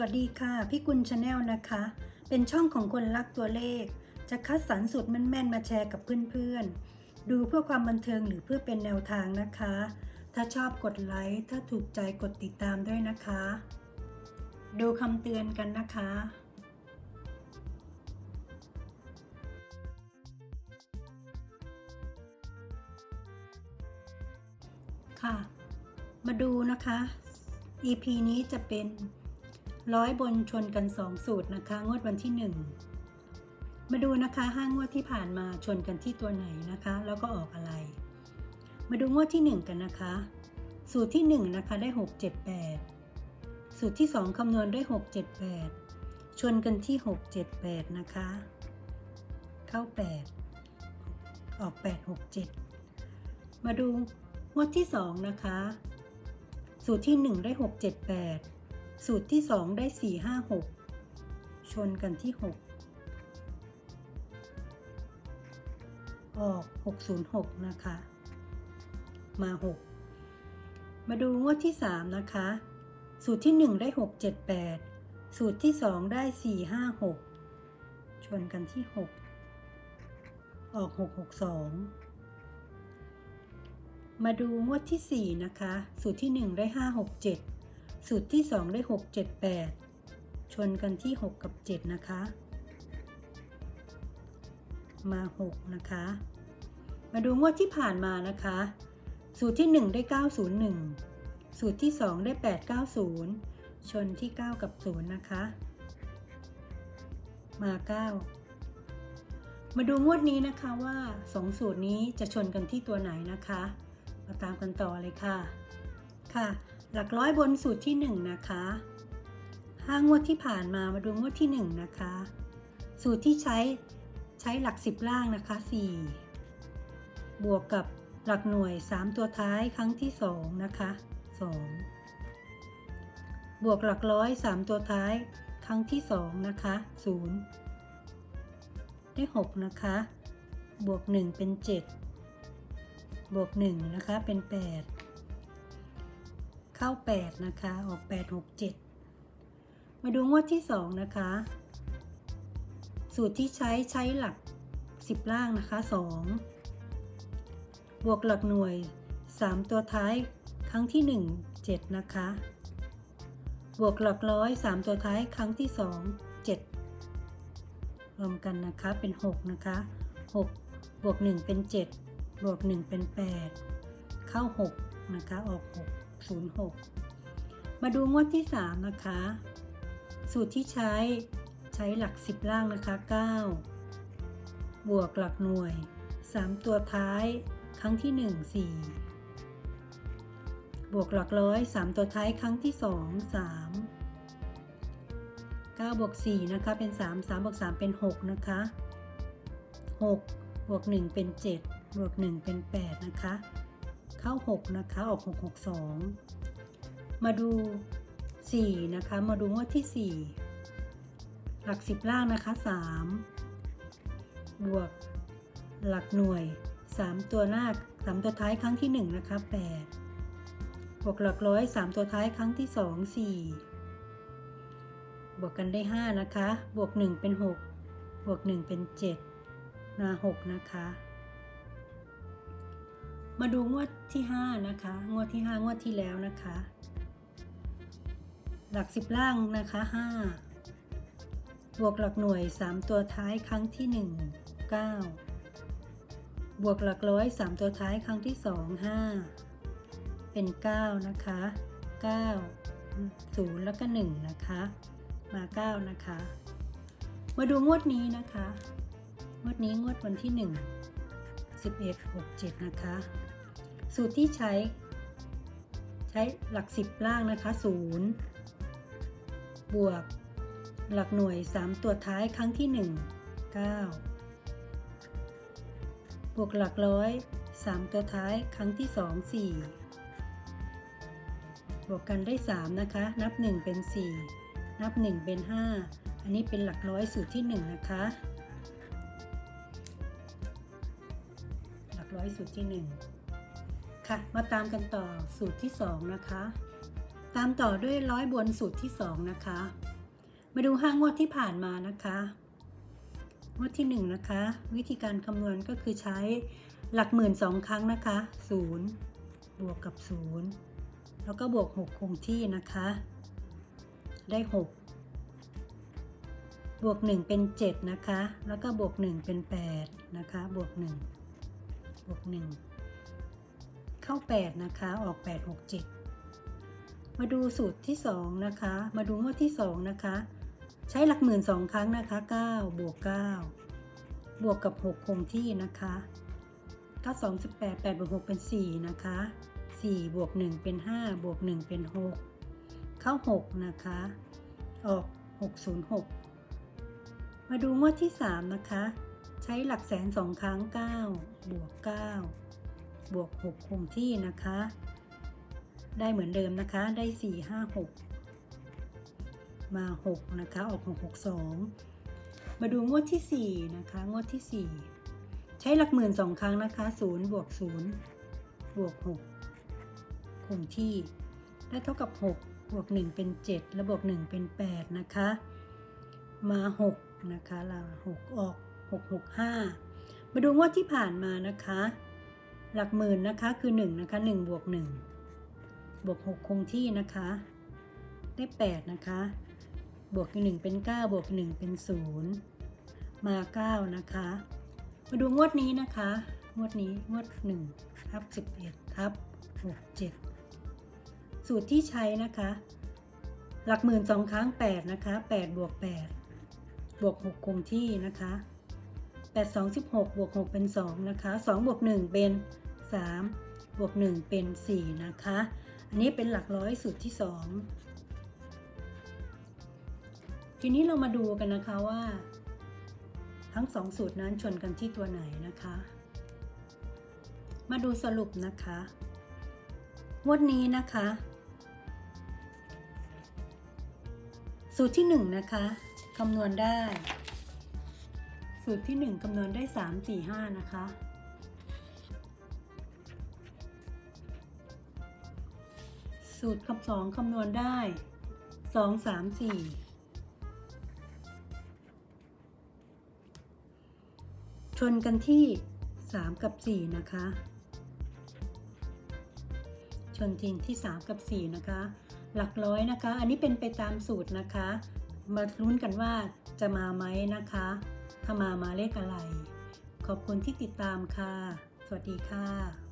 วัสดีค่ะ พี่กุลชาแนลนะคะ เป็นช่องของคนรักตัวเลข จะคัดสรรสูตรแม่นๆมาแชร์กับเพื่อนๆ ดูเพื่อความบันเทิงหรือเพื่อเป็นแนวทางนะคะ ถ้าชอบกดไลค์ ถ้าถูกใจกดติดตามด้วยนะคะ ดูคำเตือนกันนะคะ ค่ะ มาดูนะคะ EP นี้จะเป็น ร้อยบนชนกัน 2 สูตรนะคะ งวดวันที่ 1 มาดูนะคะห้างวดที่ผ่านมาชนกันที่ตัวไหนนะคะ แล้วก็ออกอะไร มาดูงวดที่ 1 กันนะคะ สูตรที่ 1 นะคะได้ 6 7 8 สูตรที่ 2คำนวณได้ 6 7 8 ชนกันที่ 6 7 8 นะคะ เข้า 8 ออก 8 6 7 มาดูงวดที่ 2 นะคะ สูตรที่ 1 ได้ 6 7 8 สูตรที่ 2 ได้ 4 5 6 ชนกันที่ 6 ออก 606 นะคะ มา 6 มาดูงวดที่ 3 นะคะ สูตรที่ 1 ได้ 6 7 8 สูตรที่ 2 ได้ 4 5 6 ชนกันที่ 6 ออก 662มาดูงวดที่ 4 นะคะ สูตรที่ 1 ได้ 5 6 7 สูตรที่ 2 ได้ 6 7 8 ชนกันที่ 6 กับ 7 นะคะ มา 6 นะคะ มาดูงวดที่ผ่านมานะคะ สูตรที่ 1 ได้ 901 สูตรที่ 2 ได้ 890 ชนที่ 9 กับ 0 นะคะ มา 9 มาดูงวดนี้นะคะว่า 2 สูตรนี้จะชนกันที่ตัวไหนนะคะ มาตามกันต่อเลยค่ะ ค่ะ หลักร้อยบนสูตรที่ 1 นะคะห้างวดที่ผ่านมามาดูงวดที่ 1 นะคะ สูตรที่ใช้ใช้หลัก 10 ล่างนะคะ 4 บวกกับหลักหน่วย 3 ตัวท้ายครั้งที่ 2 นะคะ 2 บวกหลักร้อย 3 ตัวท้ายครั้งที่ 2 นะคะ 0 ได้ 6 นะคะ บวก 1 เป็น 7 บวก 1 นะคะ เป็น 8 เข้า 8 นะคะ ออก 8 6 7 มาดูงวดที่ 2 นะคะ สูตรที่ใช้ใช้หลัก 10 ล่างนะคะ 2 บวกหลักหน่วย 3 ตัวท้ายครั้งที่ 1 7 นะคะ บวกหลักร้อย 3 ตัวท้ายครั้งที่ 2 7 รวมกันนะคะเป็น 6 นะคะ 6 บวก 1 เป็น 7 บวก 1 เป็น 8 เข้า 6 นะคะ ออก 6 0 6 มาดูงวดที่ 3 นะคะ สูตรที่ใช้ใช้หลัก 10 ล่างนะคะ 9 บวกหลักหน่วย 3 ตัวท้ายครั้งที่ 1 4 บวกหลักร้อย 3 ตัวท้ายครั้งที่ 2 3 9บวก4นะคะเป็น 3 3บวก3เป็น 6 นะคะ 6 บวก 1 เป็น 7 บวก 1 เป็น 8 นะคะ เข้า 6 นะคะ ออก 6 6 2 มาดู 4 นะคะ มาดูงวดที่ 4 หลัก 10 ล่างนะคะ 3 บวกหลักหน่วย 3 ตัวหน้า 3 ตัวท้ายครั้งที่ 1 นะคะ 8 บวกหลักร้อย 3 ตัวท้ายครั้งที่ 2 4 บวกกันได้ 5 นะคะ บวก 1 เป็น 6 บวก 1 เป็น7มา6นะคะ มาดูงวดที่ 5 นะคะ งวดที่ 5 งวดที่แล้วนะคะ หลัก 10 ล่างนะคะ 5 บวกหลักหน่วย 3 ตัวท้ายครั้งที่ 1 9 บวกหลักร้อย 3 ตัวท้ายครั้งที่ 2 5 เป็น 9 นะคะ 9 0 แล้วก็ 1 นะคะ มา 9 นะคะ มาดูงวดนี้นะคะ งวดนี้งวดวันที่ 1 11 6 7 นะคะ สูตรที่ใช้ ใช้หลัก 10 ล่างนะคะ 0 บวกหลักหน่วย 3 ตัวท้ายครั้งที่ 1 9 บวกหลักร้อย 3 ตัวท้ายครั้งที่ 2 4 บวกกันได้ 3 นะคะ นับ 1 เป็น 4 นับ 1 เป็น 5 อันนี้เป็นหลักร้อยสูตรที่ 1 นะคะ ร้อยสูตรที่ 1 ค่ะ มาตามกันต่อสูตรที่ 2 นะคะ ตามต่อด้วยร้อยบนสูตรที่ 2 นะคะ มาดูห้างวดที่ผ่านมานะคะงวดที่ 1 นะคะ วิธีการคำนวณก็คือใช้หลักหมื่นสองครั้งนะคะ0บวกกับ 0 แล้วก็บวก 6 คงที่นะคะ ได้ 6บวก 1 เป็น 7 นะคะ แล้วก็บวก 1 เป็น 8 นะคะ บวก 1 บวก1เข้า 8 นะคะ ออก 8 6 7 มาดูสูตรที่ 2 นะคะ มาดูงวดที่ 2 นะคะ ใช้หลักหมื่นสองครั้งนะคะ 9 บวก 9 บวกกับ 6 คงที่นะคะ9 2 18 8บวก6เป็น 4 นะคะ 4 บวก 1 เป็น 5 บวก 1 เป็น 6 เข้า 6 นะคะ ออก 606 มาดูงวดที่ 3 นะคะ ใช้หลักแสนสองครั้ง 9 บวก 9 บวก 6 คงที่นะคะ ได้เหมือนเดิมนะคะ ได้ 4 5 6 มา 6 นะคะ ออก 6 6 2 มาดูงวดที่ 4 นะคะ งวดที่ 4 ใช้หลักหมื่นสองครั้งนะคะ0บวก0บวก 6 คงที่ ได้เท่ากับ 6 บวก 1 เป็น 7 แล้วบวก 1 เป็น 8 นะคะ มา 6 นะคะเรา6ออก 6 6 5 มาดูงวดที่ผ่านมานะคะ หลักหมื่นนะคะคือ 1 นะคะ 1 บวก 1 บวก 6 คงที่นะคะ ได้ 8 นะคะ บวก1เป็น 9 บวก 1 เป็น 0 มา 9 นะคะ มาดูงวดนี้นะคะ งวดนี้งวด1ทับ11ทับ67 สูตรที่ใช้นะคะ หลักหมื่นสองครั้ง 8 นะคะ 8 บวก 8 บวก 6 คงที่นะคะ 8 2 16บวก6เป็น 2 นะคะ 2 บวก 1 เป็น 3 บวก 1 เป็น 4 นะคะ อันนี้เป็นหลักร้อยสูตรที่ 2 ทีนี้เรามาดูกันนะคะว่า ทั้งสองสูตรนั้นชนกันที่ตัวไหนนะคะ มาดูสรุปนะคะงวดนี้นะคะ สูตรที่ 1 นะคะคำนวณได้ สูตรที่ 1 คำนวณได้ 3 4 5 นะคะ สูตรคำสองคำนวณได้ 2 3 4 ชนกันที่ 3 กับ 4 นะคะ ชนทีที่ 3 กับ 4 นะคะ หลักร้อยนะคะ อันนี้เป็นไปตามสูตรนะคะ มาลุ้นกันว่าจะมาไหมนะคะ ขมามาเลขอะไร ขอบคุณที่ติดตามค่ะ สวัสดีค่ะ